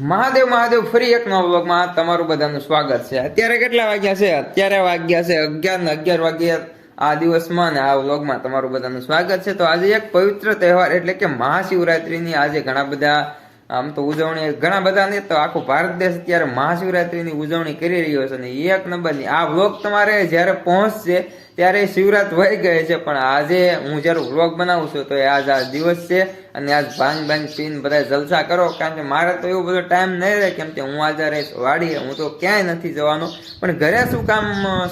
મહાદેવ મહાદેવ, ફરી એક નવા વ્લોગમાં તમારું બધાનું સ્વાગત છે. અત્યારે કેટલા વાગ્યા છે? અત્યારે વાગ્યા છે અગિયાર ને અગિયાર વાગ્યા આ દિવસમાં ને આ વ્લોગમાં તમારું બધાનું સ્વાગત છે. તો આજે એક પવિત્ર તહેવાર એટલે કે મહાશિવરાત્રીની આજે ઘણા બધા આમ તો ઉજવણી ઘણા બધા ને તો આખો ભારત દેશ અત્યારે મહાશિવરાત્રિની ઉજવણી કરી રહ્યો છે અને એક નંબરની આ વ્લોગ તમારે જ્યારે પહોંચશે ત્યારે શિવરાત વહી ગઈ છે, પણ આજે હું જ્યારે વ્લોગ બનાવું છું તો આજ આ દિવસ છે અને આજ ભાંગ ભાંગ પીને બધા જલસા કરો, કારણ કે મારે તો એવો બધો ટાઈમ નહીં રહે, કેમ કે હું આજે રહીશ વાડીએ, હું તો ક્યાંય નથી જવાનો પણ ઘરે શું કામ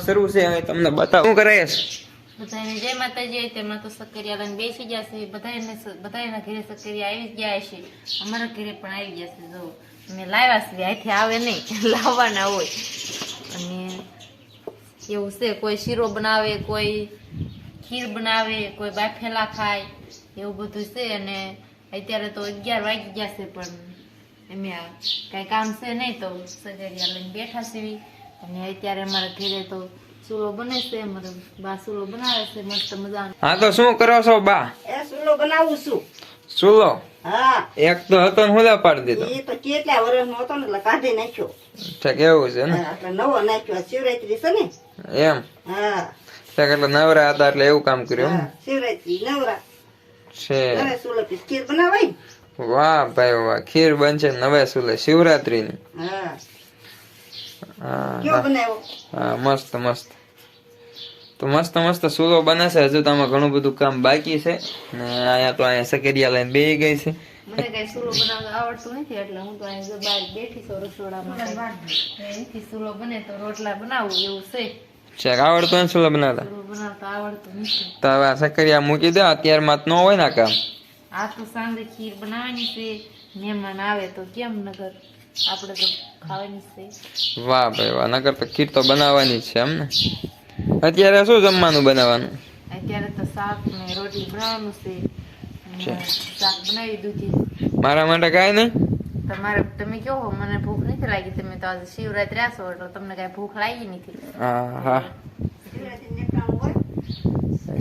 શરૂ છે તમને બતાવું છે? બધાને જય માતાજી તેમાં તો સક્કરિયા બેસી ગયા છે. બધાને બધાના ઘરે સક્કરિયા આવી ગયા છે અમારા ઘરે પણ આવી ગયા છે, જો. અમે લાવ્યા છે અહીંથી આવે નહીં, લાવવાના હોય. અને એવું છે, કોઈ શીરો બનાવે, કોઈ ખીર બનાવે, કોઈ બાફેલા ખાય, એવું બધું છે. અને અત્યારે તો અગિયાર વાગી ગયા છે, પણ એમે કાંઈ કામ છે નહીં, તો સગરિયા લઈને બેઠા સીવી અને અત્યારે અમારા ઘરે તો ચૂલો બને છે અમારે. બા ચૂલો બનાવે છે મસ્ત મજાનો. હા તો શું કરો છો બા? એ સુલો બનાવું છું. સુલો? હા. એક તો હતો ને હુલા પાડી દીધો. એ તો કેટલા વર્ષનો હતો ને એટલે કાઢી નાખ્યો. ઠીક એવું છે ને? એટલે નવો નાખ્યો. શિવરાત્રી છે ને? એમ? હા. ઠીક એટલે નવરા હતા એટલે એવું કામ કર્યું શિવરાત્રી નવરા. છે. સુલો ખીર બનાવાય વાહ ભાઈ વાહ ખીર બનશે નવે સુલે. શિવરાત્રી ની હા. હા મસ્ત મસ્ત. તો મસ્ત મસ્ત સુલો બનાવશે હજુ તો આમાં ઘણું બધું કામ બાકી છે. ને અહીંયા તો અહીંયા સકેરિયા લઈને બે ગઈ છે. મને કઈ ચૂલો બનાવતા આવડતું નથી એટલે હું તો અહીં બહાર બેઠી છું રસોડામાં. અહીંથી ચૂલો બને તો રોટલા બનાવું એવું છે. આવડતું ને બનાવતા? બનાવતા આવડતું નથી. તો હવે આ સકરિયા મૂકી દે અત્યારમાં તો ન હોય ને કામ. આ તો સાંજે ખીર બનાવવાની છે. મહેમાન આવે તો કેમ નગર આપણે તો ખાવાની છે. વાહ ભાઈ વાહ નકર તો ખીર તો બનાવવાની છે એમ ને. અત્યારે શું જમવાનું બનાવવાનું? અત્યારે તો શાક ને રોટલી બનાવવાનું છે. શાક બનાવી દીધી મારા માટે કાંઈ નહીં? તમારે તમે કહો મને ભૂખ નથી લાગી. તમે તો આજે શિવરાત્રી આસો એટલે તમને કઈ ભૂખ લાગી નથી. હા હા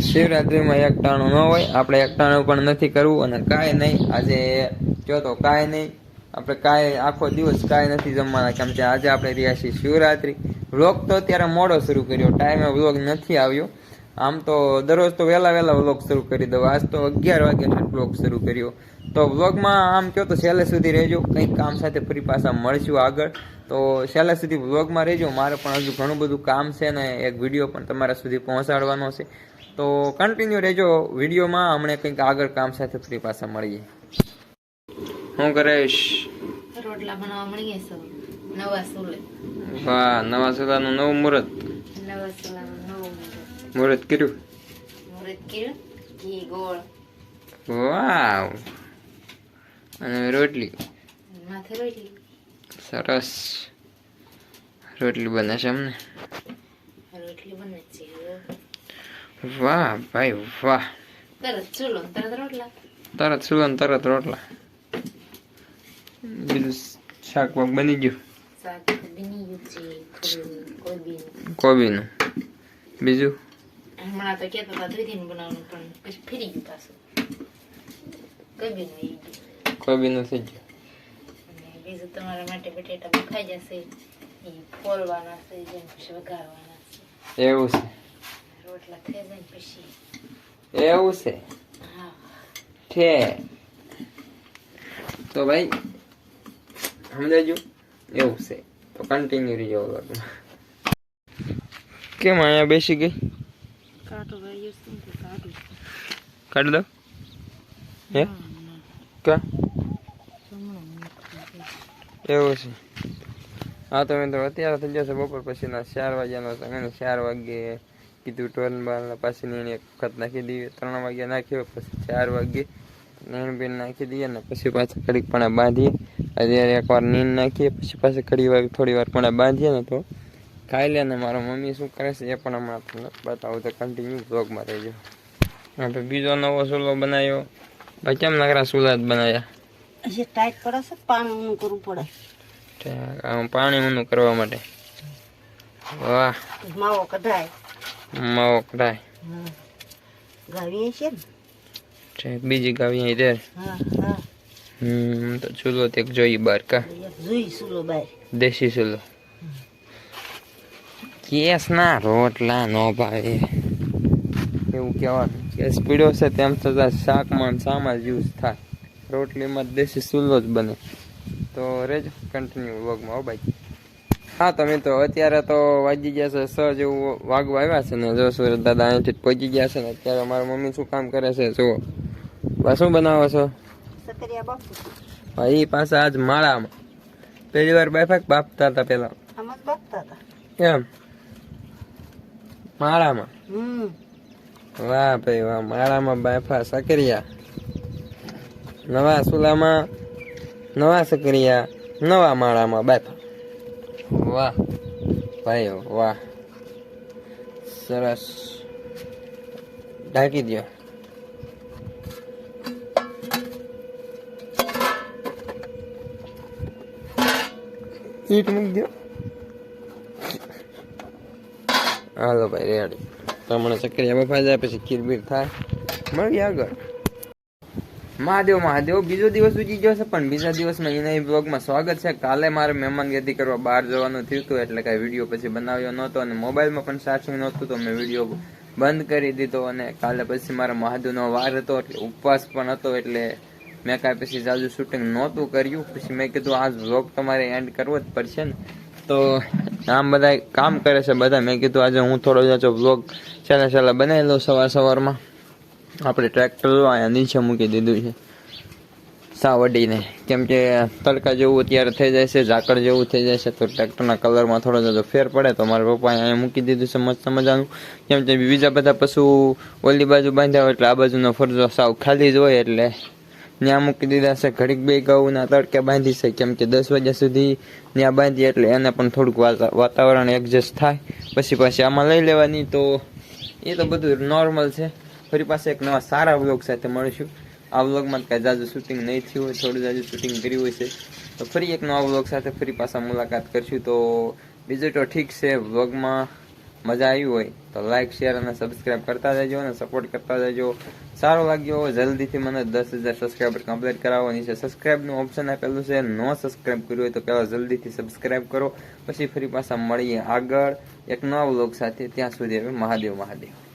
શિવરાત્રીમાં એક ટાણું ન હોય આપણે એક ટાણું પણ નથી કરવું અને કાંઈ નહીં. આજે જો તો કાંઈ નહીં. આપણે કાંઈ, આખો દિવસ કાંઈ નથી જમવાના, કેમ કે આજે આપણે રહ્યા છીએ શિવરાત્રિ. વ્લોગ તો અત્યારે મોડો શરૂ કર્યો ટાઈમે વ્લોગ નથી આવ્યો. આમ તો દરરોજ તો વહેલા વહેલા વ્લોગ શરૂ કરી દઉં. આજ તો અગિયાર વાગ્યા વ્લોગ શરૂ કર્યો. તો વ્લોગમાં આમ કહો તો છેલ્લે સુધી રહેજો, કંઈક કામ સાથે ફરી પાછા મળશું આગળ. તો છેલ્લે સુધી વ્લોગમાં રહેજો. મારે પણ હજુ ઘણું બધું કામ છે ને એક વીડિયો પણ તમારા સુધી પહોંચાડવાનો છે. તો કન્ટિન્યુ રહેજો વિડીયોમાં હમણાં કંઈક આગળ કામ સાથે ફરી પાછા મળીએ. હું કરેશ રોટલા બનાવવા મળી ગયા છે નવા સોલે વાહ નવા સુધાનું નવું મુહૂર્ત નવા સુલાનું નવું મુહૂર્ત કર્યું? મુહૂર્ત કર્યું? ઘી ગોળ. વાવ. અને રોટલી? માથે રોટલી. સરસ. રોટલી બને છે અમને. રોટલી બને છે વાહ ભાઈ વાહ. તરત ચૂલો તરત રોટલા. તરત ચૂલો તરત રોટલા. બીજું શાક વાક બની ગયું કોબીનું બીજું હમણાં તો કેતો હતા દૂધીનું બનાવવાનું પણ પછી ફરી ગયું પાછું કોબીનું કોબીનું થઈ ગયું અને બીજું તમારા માટે બટેટા બફાઈ જશે એ ફોલવાના છે જેમ પછી વઘારવાના છે એવું છે રોટલા થઈ જાય પછી એવું છે હા છે તો ભાઈ સમજાજો એવું છે. તો કન્ટિન્યુ રહીજો વ્લોગમાં કેમ અહીંયા બેસી ગઈ? તે કાઢું. કાઢી દો. હે? કા એવું છે. હા તો મિત્રો અત્યારે થઈ જશે બપોર પછીના ચાર વાગ્યાનો સમય ને ચાર વાગ્યે કીધું ટોલ બાર પાછી નીણ એક વખત નાખી દીધી. ત્રણ વાગ્યા નાખ્યો પછી ચાર વાગ્યે નીણ બીણ નાખી દઈએ ને પછી પાછા કડીક પણ બાંધીએ. અત્યારે એકવાર નીણ નાખીએ પછી પાછા કડી વાર થોડી વાર પણ બાંધીએ ને તો ખાઈ લે ને મારા મમ્મી શું કરે છે એ પણ હમણાં તમને બતાવું તો કન્ટિન્યુ બ્લોગમાં રહેજો. આપણે બીજો નવો ચૂલો બનાવ્યો. ભાઈ કેમ નકરા ચૂલા જ બનાવ્યા? હજી ટાઈટ પડે છે પાણી ઊનું કરવું પડે. આમ પાણી ઊનું કરવા માટે. વાહ. માવો કઢાય. માવો કઢાય. ગાવીએ છે ને. ઠીક, બીજી ગાવી અહીં હા હમ તો ચૂલો તે જોઈ બાર કા? દેશી ચૂલો. કેસ ના રોટલા નો ભાવે. એવું કહેવાનું. કેસ પીડ્યો છે તેમ છતાં શાકમાં જ યુઝ થાય. રોટલીમાં દેશી ચૂલો જ બને. તો રેજો કન્ટિન્યુ વ્લોગમાં હો ભાઈ. હા તમે તો અત્યારે તો વાગી ગયા છે સ જેવું વાગવા આવ્યા છે ને. જો સુરત દાદા અહીંથી પહોંચી ગયા છે ને અત્યારે મારા મમ્મી શું કામ કરે છે જુઓ. બા શું બનાવો છો સકરિયા બાપુ ભાઈ પાછા આજ માળામાં પહેલી વાર બાફાક બાફતા હતા પેલા આમ જ બાપતા હતા એમ માળામાં હમ વાહ ભાઈ વાહ માળામાં બાફા સકરિયા નવા સુલામાં નવા સકરિયા નવા માળામાં બાફા વાહ ભાઈ વાહ સરસ ઢાંકી દો ઈટ મૂકી દો હાલો ભાઈ રેડી તમને સક્રિયા બફાઈ જાય, પછી ખીર બીર થાય. મળી આગળ. મહાદેવ મહાદેવ, બીજો દિવસ ઉજી ગયો છે, પણ બીજા દિવસમાં એના બ્લોગમાં સ્વાગત છે. કાલે મારે મહેમાનગતિ કરવા બહાર જવાનું થયું હતું, એટલે કાંઈ વીડિયો પછી બનાવ્યો નહોતો અને મોબાઈલમાં પણ ચાર્જિંગ નહોતું, તો મેં વીડિયો બંધ કરી દીધો અને કાલે પછી મારા મહાદેવનો વાર હતો, એટલે ઉપવાસ પણ હતો, એટલે મેં કાંઈ પછી જાજુ શૂટિંગ નહોતું કર્યું. પછી મેં કીધું, આ વ્લોગ તમારે એન્ડ કરવો જ પડશે ને. તો આમ બધા કામ કરે છે બધા. મેં કીધું, આજે હું થોડો જાચો વ્લોગ ચાલા ચાલા બનાવી લઉં સવાર સવારમાં. આપણે ટ્રેક્ટર અહીંયા નીચે મૂકી દીધું છે. સાવડીને. કેમ કે તડકા જેવું અત્યારે થઈ જાય છે, ઝાકળ જેવું થઈ જાય છે, તો ટ્રેક્ટરના કલરમાં થોડો જાજો ફેર પડે. તો મારા પપ્પાએ અહીંયા મૂકી દીધું છે, મસ્ત મજાનું. કેમ કે બીજા બધા પશુ ઓલી બાજુ બાંધ્યા હોય એટલે આ બાજુનો ફરજો સાવ ખાલી જ હોય એટલે ત્યાં મૂકી દીધા છે. ઘડીક બે ઘઉંના તડકે બાંધી છે. કેમ કે દસ વાગ્યા સુધી ત્યાં બાંધી એટલે એને પણ થોડુંક વાતા- વાતાવરણ એડજસ્ટ થાય. પછી પાછી આમાં લઈ લેવાની તો એ તો બધું નોર્મલ છે. ફરી પાસે એક નવા સારા વ્લોગ સાથે મળીશું. આ વ્લોગમાં કાંઈ જાજુ શૂટિંગ નહીં થયું હોય, થોડું જાજુ શૂટિંગ કર્યું હોય છે. તો ફરી એક નવા વ્લોગ સાથે ફરી પાછા મુલાકાત કરશું. તો બીજું તો ઠીક છે. વ્લોગમાં મજા આવી હોય તો લાઈક શેર અને સબસ્ક્રાઇબ કરતા જજો અને સપોર્ટ કરતા જજો સારો લાગ્યો હોય જલ્દીથી મને દસ હજાર સબસ્ક્રાઈબર કમ્પ્લીટ કરાવવાની છે સબસ્ક્રાઇબનું ઓપ્શન આપેલું છે. નો સબસ્ક્રાઇબ કર્યું હોય તો પહેલાં જલ્દીથી સબસ્ક્રાઇબ કરો. પછી ફરી પાછા મળીએ આગળ એક નવા વ્લોગ સાથે. ત્યાં સુધી હવે મહાદેવ મહાદેવ.